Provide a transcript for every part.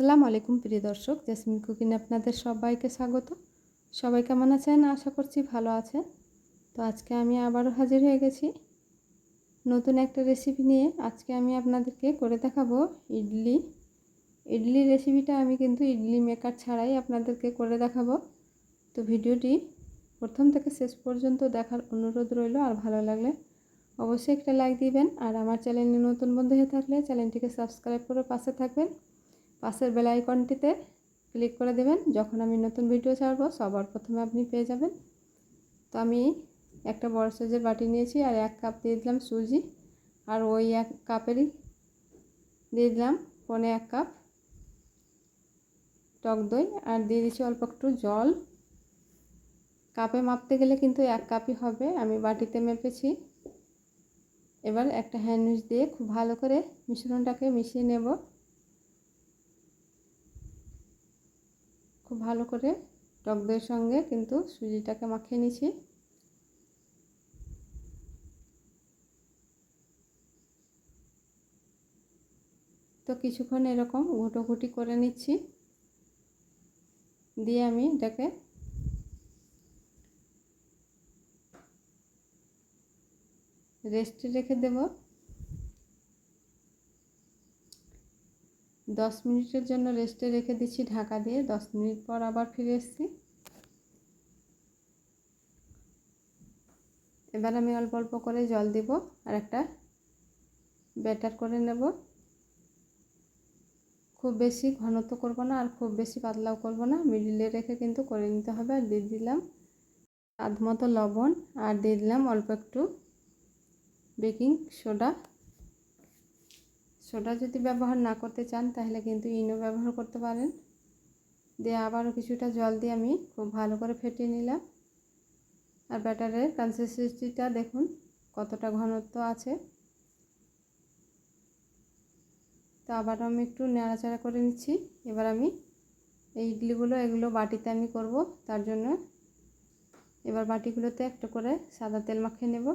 আসসালামু আলাইকুম, প্রিয় দর্শক। জেসমিন কুকিং আপনাদের সবাইকে স্বাগত। সবাই কেমন আছেন? আশা করছি ভালো আছেন। তো আজকে আমি আবারও হাজির হয়ে গেছি। নতুন একটা রেসিপি নিয়ে আজকে আমি আপনাদেরকে করে দেখাবো ইডলি। ইডলি রেসিপিটা আমি কিন্তু ইডলি মেকার ছাড়াই আপনাদেরকে করে দেখাবো। তো ভিডিওটি প্রথম থেকে শেষ পর্যন্ত দেখার অনুরোধ রইল, আর ভালো লাগলে অবশ্যই একটা লাইক দিবেন। আর আমার চ্যানেলে নতুন বন্ধু হয়ে থাকলে চ্যানেলটিকে সাবস্ক্রাইব করে পাশে থাকবেন। পাশের বেল আইকনটিতে ক্লিক করে দেবেন। যখন আমি নতুন ভিডিও ছাড়বো, সবার প্রথমে আপনি পেয়ে যাবেন। তো আমি একটা বড় সাইজের বাটি নিয়েছি আর এক কাপ দিয়ে দিলাম সুজি। আর ওই এক কাপেরই দিয়ে দিলাম পনে এক কাপ টক দই। আর দিয়ে দিচ্ছি অল্প একটু জল। কাপে মাপতে গেলে কিন্তু এক কাপই হবে। আমি বাটিতে মেপেছি। এবার একটা হ্যান্ড দিয়ে খুব ভালো করে মিশ্রণটাকে মিশিয়ে নেব। খুব ভালো করে টক দইয়ের সঙ্গে কিন্তু সুজিটাকে মাখিয়ে নিছি তো কিছুক্ষণ এরকম ঘুটোঘুটি করে নিচ্ছি। দিয়ে আমি এটাকে রেস্টে রেখে দেব। দশ মিনিটের জন্য রেস্টে রেখে দিচ্ছি ঢাকা দিয়ে। দশ মিনিট পর আবার ফিরে এসছি। এবার আমি অল্প অল্প করে জল দিব আর একটা ব্যাটার করে নেব। খুব বেশি ঘনত্ব করব না আর খুব বেশি পাতলাও করব না। মিডিলে রেখে কিন্তু করে নিতে হবে আর দিয়ে দিলাম আধ মতো লবণ আর দিয়ে দিলাম অল্প একটু বেকিং সোডা সোডা যদি ব্যবহার না করতে চান, তাহলে কিন্তু ইনো ব্যবহার করতে পারেন। দিয়ে আবারও কিছুটা জল দিয়ে আমি খুব ভালো করে ফেটিয়ে নিলাম। আর ব্যাটারের কনসিস্টেন্সিটা দেখুন কতটা ঘনত্ব আছে। তো আবারও আমি একটু নাড়াচাড়া করে নিচ্ছি। এবার আমি এই ইডলিগুলো, এগুলো বাটিতে আমি করব। তার জন্য এবার বাটিগুলোতে একটু করে সাদা তেল মাখিয়ে নেব।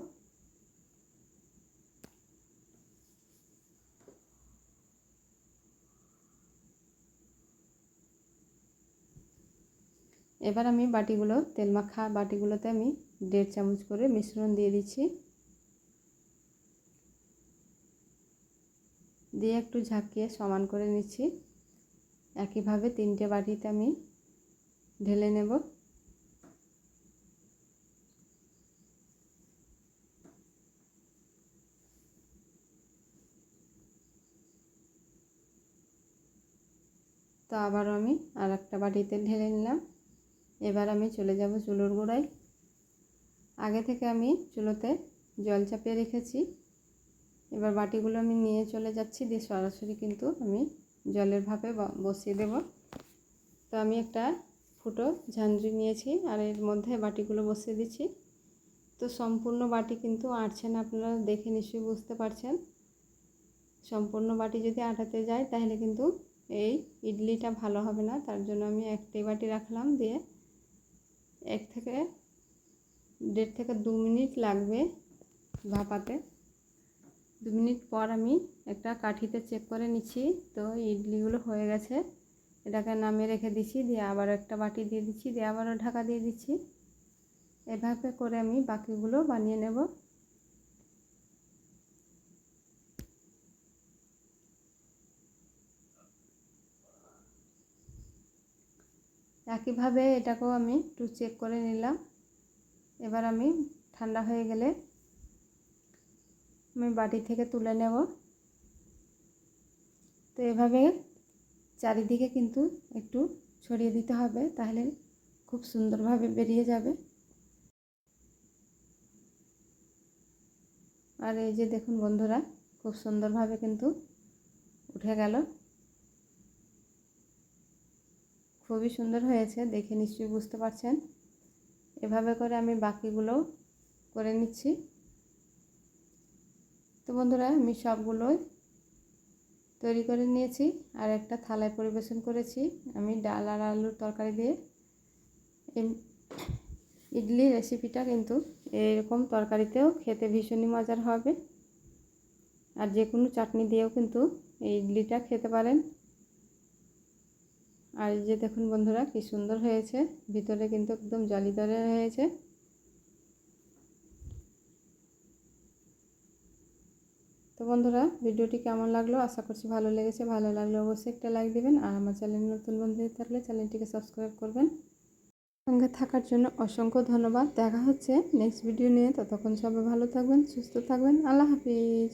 এবার আমি বাটিগুলো, তেল মাখা বাটিগুলোতে আমি দেড় চামচ করে মিশ্রণ দিয়ে দিচ্ছি। দিয়ে একটু ঝাঁকিয়ে সমান করে নিচ্ছি। একইভাবে তিনটে বাটিতে আমি ঢেলে নেব। তো আবারও আমি আর একটা বাটিতে ঢেলে নিলাম। এবার আমি চলে যাব চুলোর গোড়ায়। আগে থেকে আমি চুলোতে জল চাপিয়ে রেখেছি। এবার বাটিগুলো আমি নিয়ে চলে যাচ্ছি, দিয়ে সরাসরি কিন্তু আমি জলের ভাপে বসিয়ে দেব। তো আমি একটা ফুটো ঝাঁঝরি নিয়েছি, আর এর মধ্যে বাটিগুলো বসিয়ে দিচ্ছি। তো সম্পূর্ণ বাটি কিন্তু আটছে না, আপনারা দেখে নিশ্চয়ই বুঝতে পারছেন। সম্পূর্ণ বাটি যদি আটাতে যায়, তাহলে কিন্তু এই ইডলিটা ভালো হবে না। তার জন্য আমি একটাই বাটি রাখলাম, দিয়ে এক থেকে দেড় থেকে দু মিনিট লাগবে ভাপাতে। দু মিনিট পর আমি একটা কাঠিতে চেক করে নিচ্ছি। তো ইডলিগুলো হয়ে গেছে। এটাকে নামে রেখে দিচ্ছি, দিয়ে আবার একটা বাটি দিয়ে দিচ্ছি, দিয়ে আবারও ঢাকা দিয়ে দিচ্ছি। এভাবে করে আমি বাকিগুলো বানিয়ে নেব। একইভাবে এটাকেও আমি একটু চেক করে নিলাম। এবার আমি ঠান্ডা হয়ে গেলে আমি বাটি থেকে তুলে নেব। তো এভাবে চারিদিকে কিন্তু একটু ছড়িয়ে দিতে হবে, তাহলে খুব সুন্দরভাবে বেরিয়ে যাবে। আর এই যে দেখুন বন্ধুরা, খুব সুন্দরভাবে কিন্তু উঠে গেল। খুবই সুন্দর হয়েছে, দেখে নিশ্চয়ই বুঝতে পারছেন। এভাবে করে আমি বাকিগুলোও করে নিচ্ছি। তো বন্ধুরা, আমি সবগুলোই তৈরি করে নিয়েছি, আর একটা থালায় পরিবেশন করেছি। আমি ডাল আর আলুর তরকারি দিয়ে ইডলি রেসিপিটা কিন্তু এরকম তরকারিতেও খেতে ভীষণই মজার হবে। আর যে কোনো চাটনি দিয়েও কিন্তু এই ইডলিটা খেতে পারেন। আর এই যে দেখুন বন্ধুরা, কি সুন্দর হয়েছে। ভিতরে কিন্তু একদম জালিদারে হয়েছে তো বন্ধুরা, ভিডিওটি কেমন লাগল? আশা করছি ভালো লেগেছে। ভালো লাগলে অবশ্যই একটা লাইক দেবেন আর আমার চ্যানেল নতুন বন্ধু থাকলে চ্যানেলটিকে সাবস্ক্রাইব করবেন। সঙ্গে থাকার জন্য অসংখ্য ধন্যবাদ। দেখা হচ্ছে নেক্সট ভিডিও নিয়ে। ততক্ষণ সবাই ভালো থাকবেন, সুস্থ থাকবেন। আল্লাহ হাফিজ।